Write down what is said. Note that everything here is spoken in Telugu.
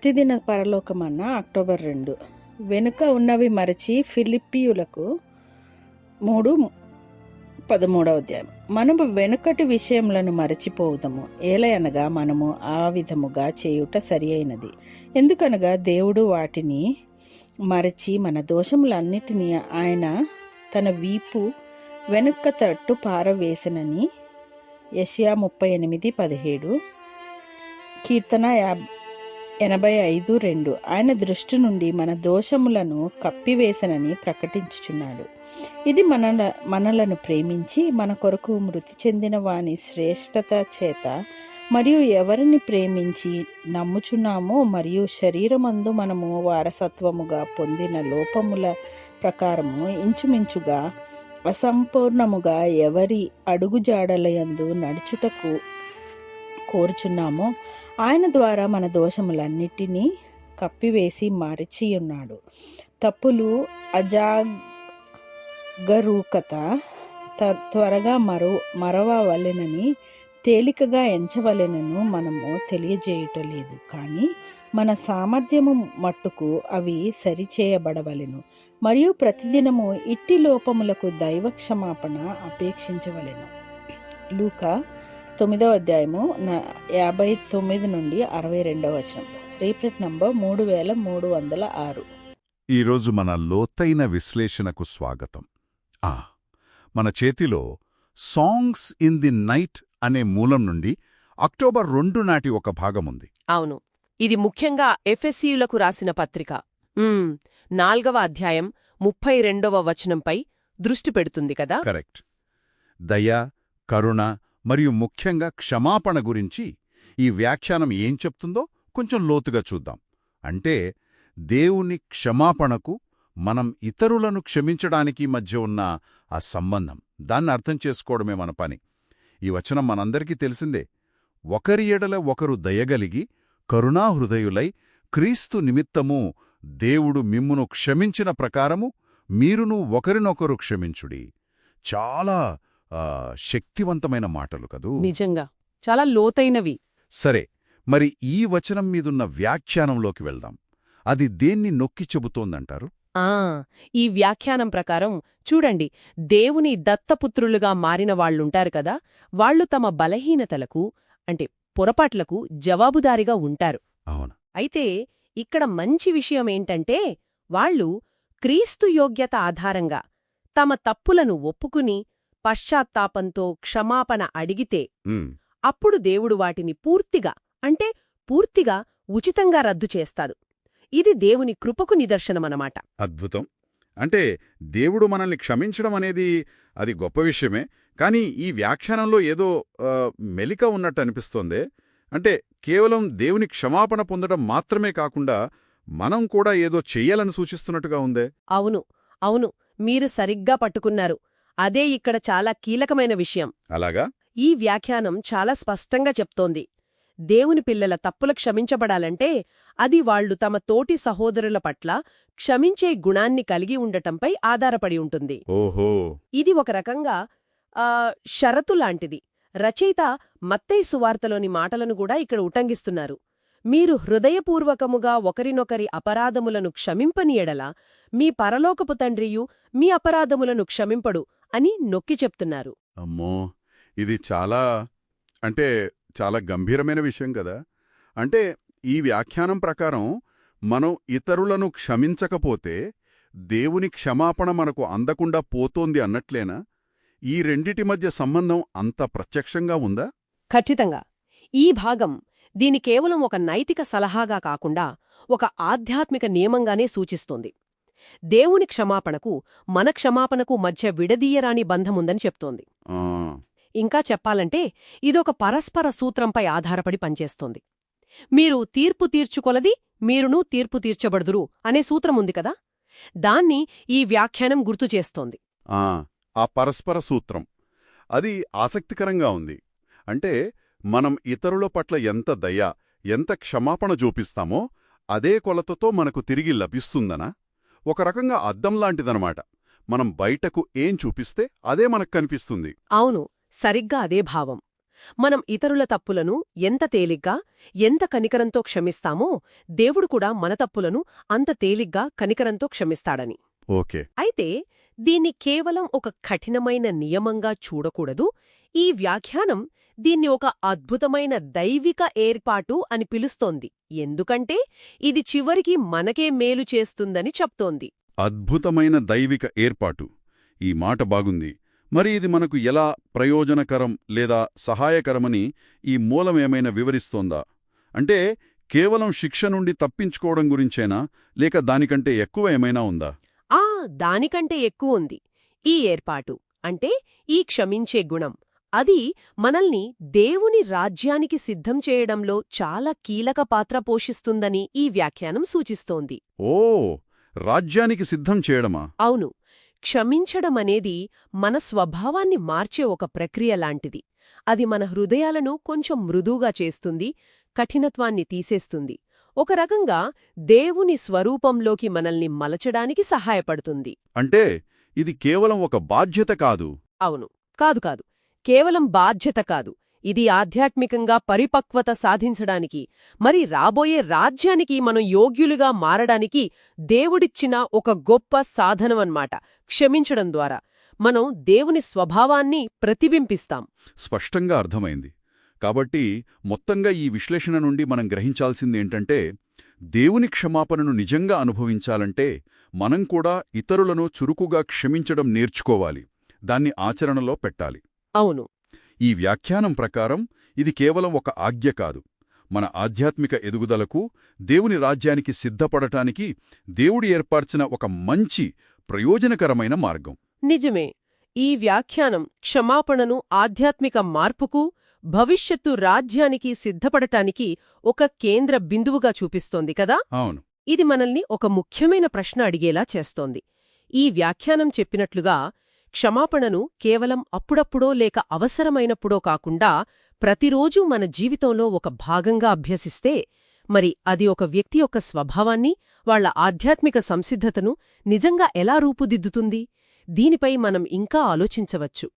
ప్రతిదిన పరలోకమన్న అక్టోబర్ రెండు. వెనుక ఉన్నవి మరచి ఫిలిప్పీయులకు మూడు పదమూడవ అధ్యాయం. మనము వెనుకటి విషయములను మరచిపోవుదము. ఏలయనగా మనము ఆ విధముగా చేయుట సరి అయినది ఎందుకనగా దేవుడు వాటిని మరచి మన దోషములన్నిటినీ ఆయన తన వీపు వెనుక తట్టు పారవేసనని. యషియా ముప్పై ఎనిమిది పదిహేడు. కీర్తన యాబ్ ఎనభై ఐదు రెండు. ఆయన దృష్టి నుండి మన దోషములను కప్పివేసనని ప్రకటించుచున్నాడు. ఇది మన మనలను ప్రేమించి మన కొరకు మృతి చెందిన వాని శ్రేష్టత చేత మరియు ఎవరిని ప్రేమించి నమ్ముచున్నామో మరియు శరీరమందు మనము వారసత్వముగా పొందిన లోపముల ప్రకారము ఇంచుమించుగా అసంపూర్ణముగా ఎవరి అడుగుజాడలయందు నడుచుటకు కోరుచున్నామో ఆయన ద్వారా మన దోషములన్నిటినీ కప్పివేసి మరచి ఉన్నాడు తప్పులు అజాగరూకత త- త్వరగా మరో మరవవలెనని తేలికగా ఎంచవలెనను మనము తెలియజేయటలేదు. కానీ మన సామర్థ్యము మట్టుకు అవి సరిచేయబడవలెను. మరియు ప్రతిదినము ఇట్టి లోపములకు దైవ క్షమాపణ అపేక్షించవలెను. లూకా తొమ్మిదవ అధ్యాయము న- యాభై తొమ్మిది నుండి అరవై రెండవ వచనంలో రీప్రింట్ నంబర్ మూడు వేల మూడు వందల ఆరు. ఈరోజు మన లోతైన విశ్లేషణకు స్వాగతం. ఆ మన చేతిలో సాంగ్స్ ఇన్ ది నైట్ అనే మూలం నుండి అక్టోబర్ రెండు నాటి ఒక భాగముంది అవును ఇది ముఖ్యంగా ఎఫ్ఎస్సీయులకు రాసిన పత్రిక. నాల్గవ అధ్యాయం ముప్పై రెండవ వచనంపై దృష్టి పెడుతుంది కదా? కరెక్ట్. దయ కరుణ మరియు ముఖ్యంగా క్షమాపణ గురించి ఈ వ్యాఖ్యానం ఏం చెప్తుందో కొంచెం లోతుగా చూద్దాం. అంటే దేవుని క్షమాపణకు మనం ఇతరులను క్షమించడానికి మధ్య ఉన్న ఆ సంబంధం. దాన్ని అర్థం చేసుకోవడమే మన పని. ఈ వచనం మనందరికీ తెలిసిందే. ఒకరి ఎడల ఒకరు దయగలిగి కరుణాహృదయులై క్రీస్తు నిమిత్తము దేవుడు మిమ్మును క్షమించిన ప్రకారము మీరును ఒకరినొకరు క్షమించుడి. చాలా శక్తివంతమైన మాటలు కదూ? నిజంగా. చాలా లోతైనవి. సరే మరి ఈ వచనం మీదున్న వ్యాఖ్యానంలోకి వెళ్దాం. అది దేన్ని నొక్కి చెబుతోందంటారు? ఆ ఈ వ్యాఖ్యానం ప్రకారం చూడండి దేవుని దత్తపుత్రులుగా మారిన వాళ్ళుంటారు కదా వాళ్ళు తమ బలహీనతలకు అంటే పొరపాట్లకు జవాబుదారిగా ఉంటారు. అవును. అయితే ఇక్కడ మంచి విషయమేంటంటే వాళ్ళు క్రీస్తు యోగ్యత ఆధారంగా తమ తప్పులను ఒప్పుకుని పశ్చాత్తాపంతో క్షమాపణ అడిగితే అప్పుడు దేవుడు వాటిని పూర్తిగా అంటే పూర్తిగా ఉచితంగా రద్దు చేస్తాడు. ఇది దేవుని కృపకు నిదర్శనమనమాట అద్భుతం. అంటే దేవుడు మనల్ని క్షమించడం అనేది అది గొప్ప విషయమే కానీ ఈ వ్యాఖ్యానంలో ఏదో మెలిక ఉన్నట్టు అనిపిస్తోందే. అంటే కేవలం దేవుని క్షమాపణ పొందడం మాత్రమే కాకుండా మనం కూడా ఏదో చెయ్యాలని సూచిస్తున్నట్టుగా ఉందే. అవును అవును మీరు సరిగ్గా పట్టుకున్నారు. అదే ఇక్కడ చాలా కీలకమైన విషయం. అలాగా? ఈ వ్యాఖ్యానం చాలా స్పష్టంగా చెప్తోంది. దేవుని పిల్లల తప్పులు క్షమించబడాలంటే అది వాళ్ళు తమ తోటి సహోదరుల పట్ల క్షమించే గుణాన్ని కలిగి ఉండటంపై ఆధారపడి ఉంటుంది. ఓహో! ఇది ఒక రకంగా షరతు లాంటిది. రచయిత మత్తయి సువార్తలోని మాటలను కూడా ఇక్కడ ఉటంగిస్తున్నారు. మీరు హృదయపూర్వకముగా ఒకరినొకరి అపరాధములను క్షమింపని ఎడల మీ పరలోకపు తండ్రియు మీ అపరాధములను క్షమింపడు. అని నొక్కి చెప్తున్నారు. అమ్మో! ఇది చాలా అంటే చాలా గంభీరమైన విషయం కదా. అంటే ఈ వ్యాఖ్యానం ప్రకారం మనం ఇతరులను క్షమించకపోతే దేవుని క్షమాపణ మనకు అందకుండా పోతోంది అన్నట్లేనా? ఈ రెండిటి మధ్య సంబంధం అంత ప్రత్యక్షంగా ఉందా? ఖచ్చితంగా. ఈ భాగం దీని కేవలం ఒక నైతిక సలహాగా కాకుండా ఒక ఆధ్యాత్మిక నియమంగానే సూచిస్తోంది. దేవుని క్షమాపణకు మన క్షమాపణకు మధ్య విడదీయరాని బంధముందని చెప్తోంది. ఇంకా చెప్పాలంటే ఇదొక పరస్పర సూత్రంపై ఆధారపడి పనిచేస్తోంది. మీరు తీర్పు తీర్చుకొలది మీరునూ తీర్పు తీర్చబడుదురు అనే సూత్రముంది కదా? దాన్ని ఈ వ్యాఖ్యానం గుర్తుచేస్తోంది ఆ, ఆ పరస్పర సూత్రం. అది ఆసక్తికరంగా ఉంది. అంటే మనం ఇతరుల పట్ల ఎంత దయ ఎంత క్షమాపణ చూపిస్తామో అదే కొలతతో మనకు తిరిగి లభిస్తుందనా? ఒక రకంగా అద్దం లాంటిదనమాట. మనం బయటకు ఏం చూపిస్తే అదే మనకు కనిపిస్తుంది. అవును సరిగ్గా అదే భావం. మనం ఇతరుల తప్పులను ఎంత తేలిగ్గా ఎంత కనికరంతో క్షమిస్తామో దేవుడు కూడా మన తప్పులను అంత తేలిగ్గా కనికరంతో క్షమిస్తాడని. ఓకే. అయితే దీన్ని కేవలం ఒక కఠినమైన నియమంగా చూడకూడదు. ఈ వ్యాఖ్యానం దీన్ని ఒక అద్భుతమైన దైవిక ఏర్పాటు అని పిలుస్తోంది. ఎందుకంటే ఇది చివరికి మనకే మేలు చేస్తుందని చెప్తోంది. అద్భుతమైన దైవిక ఏర్పాటు. ఈ మాట బాగుంది. మరి ఇది మనకు ఎలా ప్రయోజనకరం లేదా సహాయకరమని ఈ మూలమేమైనా వివరిస్తోందా? అంటే కేవలం శిక్ష నుండి తప్పించుకోవడం గురించేనా? లేక దానికంటే ఎక్కువ ఏమైనా ఉందా? దానికంటే ఎక్కువుంది ఈ ఏర్పాటు అంటే ఈ క్షమించే గుణం అది మనల్ని దేవుని రాజ్యానికి సిద్ధం చేయడంలో చాలా కీలక పాత్ర పోషిస్తుందని ఈ వ్యాఖ్యానం సూచిస్తోంది. ఓ రాజ్యానికి సిద్ధం చేయడమా? అవును. క్షమించడమనేది మన స్వభావాన్ని మార్చే ఒక ప్రక్రియ లాంటిది. అది మన హృదయాలను కొంచెం మృదువుగా చేస్తుంది కఠినత్వాన్ని తీసేస్తుంది. ఒక రకంగా దేవుని స్వరూపంలోకి మనల్ని మలచడానికి సహాయపడుతుంది. అంటే ఇది కేవలం ఒక బాధ్యత కాదు. అవును కాదు కాదు. కేవలం బాధ్యత కాదు. ఇది ఆధ్యాత్మికంగా పరిపక్వత సాధించడానికి మరి రాబోయే రాజ్యానికి మనం యోగ్యులుగా మారడానికి దేవుడిచ్చిన ఒక గొప్ప సాధనమన్నమాట. క్షమించడం ద్వారా. మనం దేవుని స్వభావాన్ని ప్రతిబింపిస్తాం స్పష్టంగా అర్థమైంది. కాబట్టి మొత్తంగా ఈ విశ్లేషణ నుండి మనం గ్రహించాల్సిందేంటంటే దేవుని క్షమాపణను నిజంగా అనుభవించాలంటే మనం కూడా ఇతరులను చురుకుగా క్షమించడం నేర్చుకోవాలి. దాన్ని ఆచరణలో పెట్టాలి. అవును. ఈ వ్యాఖ్యానం ప్రకారం ఇది కేవలం ఒక ఆజ్ఞ కాదు. మన ఆధ్యాత్మిక ఎదుగుదలకు దేవుని రాజ్యానికి సిద్ధపడటానికి దేవుడి ఏర్పర్చిన ఒక మంచి ప్రయోజనకరమైన మార్గం. నిజమే. ఈ వ్యాఖ్యానం క్షమాపణను ఆధ్యాత్మిక మార్పుకు భవిష్యత్తు రాజ్యానికి సిద్ధపడటానికి ఒక కేంద్ర బిందువుగా చూపిస్తోంది కదా? అవును. ఇది మనల్ని ఒక ముఖ్యమైన ప్రశ్న అడిగేలా చేస్తోంది. ఈ వ్యాఖ్యానం చెప్పినట్లుగా క్షమాపణను కేవలం అప్పుడప్పుడో లేక అవసరమైనప్పుడో కాకుండా ప్రతిరోజూ మన జీవితంలో ఒక భాగంగా అభ్యసిస్తే మరి అది ఒక వ్యక్తి యొక్క స్వభావాన్ని వాళ్ళ ఆధ్యాత్మిక సంసిద్ధతను నిజంగా ఎలా రూపుదిద్దుతుంది? దీనిపై మనం ఇంకా ఆలోచించవచ్చు.